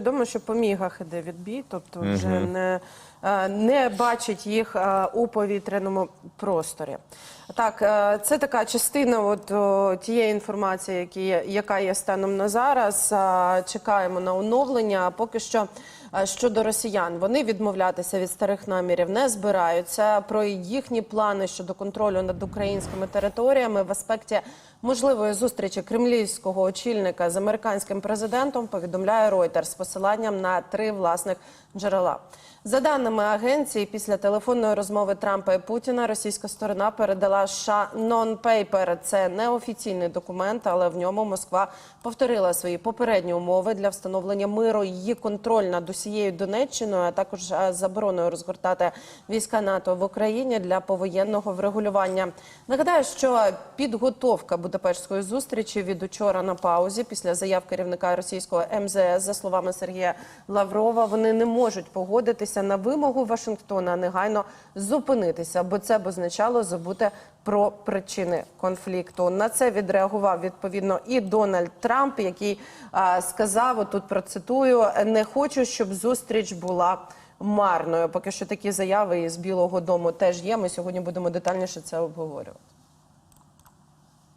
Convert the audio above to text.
відомо, що по мігах іде відбій, тобто вже не, е, не бачить їх е, у повітряному просторі. Так, е, це така частина от, о, тієї інформації, які є- яка є станом на зараз. Е, Чекаємо на оновлення. А Поки що е, щодо росіян, вони відмовлятися від старих намірів не збираються. Про їхні плани щодо контролю над українськими територіями в аспекті можливої зустрічі кремлівського очільника з американським президентом повідомляє Reuters посиланням на три власних джерела. За даними агенції, після телефонної розмови Трампа і Путіна російська сторона передала США non-paper. Це неофіційний документ, але в ньому Москва повторила свої попередні умови для встановлення миру, її контроль над усією Донеччиною, а також е, забороною розгортати війська НАТО в Україні для повоєнного врегулювання. Нагадаю, що підготовка Будапештської зустрічі від учора на паузі після заяв керівника російського МЗС, за словами Сергія Лаврова, вони не можуть погодитися на вимогу Вашингтона негайно зупинитися, бо це б означало забути про причини конфлікту. На це відреагував відповідно і Дональд Трамп, який а, сказав, отут процитую: не хочу, щоб зустріч була. Марною, поки що такі заяви із Білого Дому теж є. Ми сьогодні будемо детальніше це обговорювати.